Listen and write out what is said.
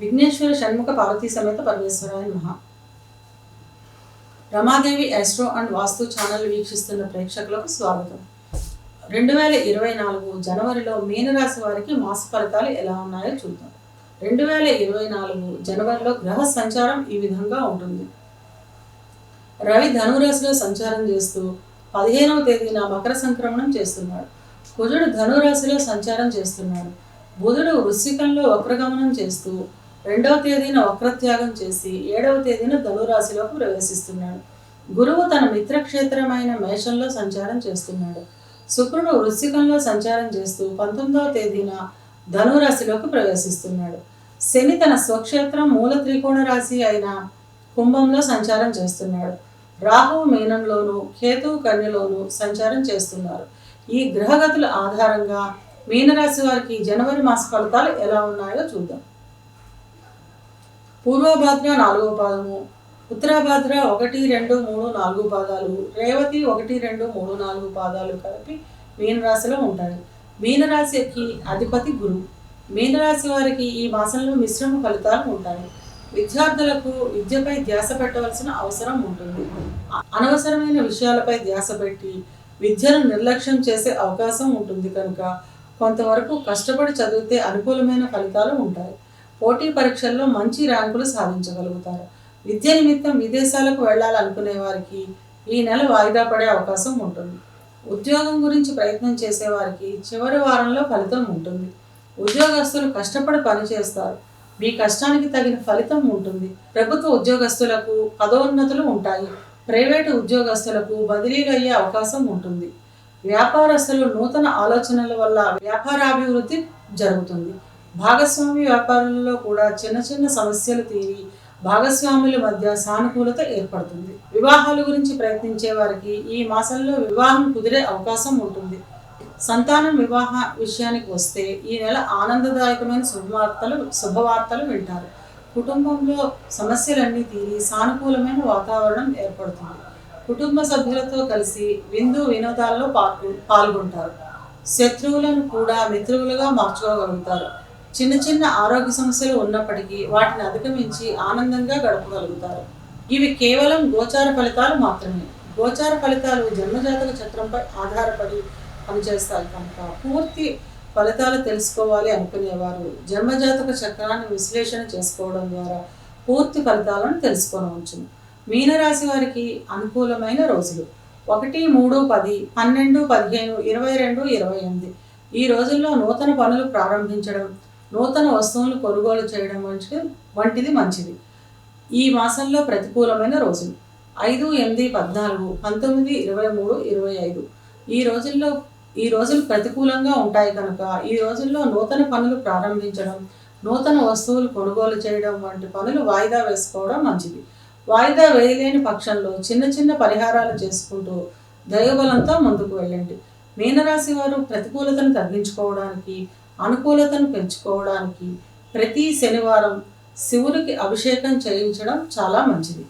విఘ్నేశ్వర షణ్ముఖ పార్వతీ సమేత పరమేశ్వరాయ మహా Ramadevi astro and Vastu channel వీక్షిస్తున్న ప్రేక్షకులకు స్వాగతం. రెండు వేల ఇరవై నాలుగు జనవరిలో మీనరాశి వారికి మాస ఫలితాలు ఎలా ఉన్నాయో చూద్దాం. రెండు వేల ఇరవై నాలుగు జనవరిలో గ్రహ సంచారం ఈ విధంగా ఉంటుంది. రవి ధనురాశిలో సంచారం చేస్తూ పదిహేనవ తేదీన మకర సంక్రమణం చేస్తున్నాడు. కుజుడు ధనురాశిలో సంచారం చేస్తున్నాడు. బుధుడు వృశ్చికంలో వక్రగమనం చేస్తూ రెండవ తేదీన వక్రత్యాగం చేసి ఏడవ తేదీన ధనురాశిలోకి ప్రవేశిస్తున్నాడు. గురువు తన మిత్రక్షేత్రమైన మేషంలో సంచారం చేస్తున్నాడు. శుక్రుడు వృశ్చికంలో సంచారం చేస్తూ పంతొమ్మిదవ తేదీన ధనురాశిలోకి ప్రవేశిస్తున్నాడు. శని తన స్వక్షేత్రం మూల త్రికోణ రాశి అయిన కుంభంలో సంచారం చేస్తున్నాడు. రాహువు మీనంలోను కేతువు కన్యలోను సంచారం చేస్తున్నారు. ఈ గ్రహగతుల ఆధారంగా మీనరాశి వారికి జనవరి మాస ఫలితాలు ఎలా ఉన్నాయో చూద్దాం. పూర్వభాద్ర నాలుగో పాదము ఉత్తరాభాద్ర ఒకటి రెండు మూడు నాలుగు పాదాలు రేవతి ఒకటి రెండు మూడు నాలుగు పాదాలు కలిపి మీనరాశిలో ఉంటాయి మీనరాశికి అధిపతి గురువు మీనరాశి వారికి ఈ మాసంలో మిశ్రమ ఫలితాలు ఉంటాయి. విద్యార్థులకు విద్యపై ధ్యాస పెట్టవలసిన అవసరం ఉంటుంది. అనవసరమైన విషయాలపై ధ్యాస పెట్టి విద్యను నిర్లక్ష్యం చేసే అవకాశం ఉంటుంది కనుక కొంతవరకు కష్టపడి చదివితే అనుకూలమైన ఫలితాలు ఉంటాయి. పోటీ పరీక్షల్లో మంచి ర్యాంకులు సాధించగలుగుతారు. విద్య నిమిత్తం విదేశాలకు వెళ్ళాలనుకునే వారికి ఈ నెల వాయిదా పడే అవకాశం ఉంటుంది. ఉద్యోగం గురించి ప్రయత్నం చేసేవారికి చివరి వారంలో ఫలితం ఉంటుంది. ఉద్యోగస్తులు కష్టపడి పనిచేస్తారు మీ కష్టానికి తగిన ఫలితం ఉంటుంది. ప్రభుత్వ ఉద్యోగస్తులకు పదోన్నతులు ఉంటాయి. ప్రైవేటు ఉద్యోగస్తులకు బదిలీలు అయ్యే అవకాశం ఉంటుంది. వ్యాపారస్తులు నూతన ఆలోచనల వల్ల వ్యాపారాభివృద్ధి జరుగుతుంది. భాగస్వామి వ్యాపారులలో కూడా చిన్న చిన్న సమస్యలు తీరి భాగస్వాముల మధ్య సానుకూలత ఏర్పడుతుంది. వివాహాల గురించి ప్రయత్నించే వారికి ఈ మాసంలో వివాహం కుదిరే అవకాశం ఉంటుంది. సంతానం వివాహ విషయానికి వస్తే ఈ నెల ఆనందదాయకమైన శుభవార్తలు శుభవార్తలు వింటారు. కుటుంబంలో సమస్యలన్నీ తీరి సానుకూలమైన వాతావరణం ఏర్పడుతుంది. కుటుంబ సభ్యులతో కలిసి విందు వినోదాల్లో పాల్గొంటారు. శత్రువులను కూడా మిత్రువులుగా మార్చుకోగలుగుతారు. చిన్న చిన్న ఆరోగ్య సమస్యలు ఉన్నప్పటికీ వాటిని అధిగమించి ఆనందంగా గడపగలుగుతారు. ఇవి కేవలం గోచార ఫలితాలు మాత్రమే. గోచార ఫలితాలు జన్మజాతక చక్రంపై ఆధారపడి పనిచేస్తాయి కనుక పూర్తి ఫలితాలు తెలుసుకోవాలి అనుకునేవారు. జన్మజాతక చక్రాన్ని విశ్లేషణ చేసుకోవడం ద్వారా పూర్తి ఫలితాలను తెలుసుకోవచ్చు మీనరాశి వారికి అనుకూలమైన రోజులు. ఒకటి మూడు పది పన్నెండు పదిహేను ఇరవై రెండు ఇరవై ఎనిమిది. ఈ రోజుల్లో నూతన పనులు ప్రారంభించడం నూతన వస్తువులు కొనుగోలు చేయడం వంటిది వంటిది మంచిది. ఈ మాసంలో ప్రతికూలమైన రోజులు. ఐదు ఎనిమిది పద్నాలుగు పంతొమ్మిది ఇరవై మూడు ఇరవై ఐదు. ఈ రోజుల్లో ఈ రోజులు ప్రతికూలంగా ఉంటాయి కనుక ఈ రోజుల్లో నూతన పనులు ప్రారంభించడం నూతన వస్తువులు కొనుగోలు చేయడం వంటి పనులు వాయిదా వేసుకోవడం మంచిది. వాయిదా వేయలేని పక్షంలో చిన్న చిన్న పరిహారాలు చేసుకుంటూ దైవబలంతో ముందుకు వెళ్ళండి. మీనరాశి వారు ప్రతికూలతను తగ్గించుకోవడానికి అనుకూలతను పెంచుకోవడానికి ప్రతి శనివారం శివునికి అభిషేకం చేయించడం చాలా మంచిది.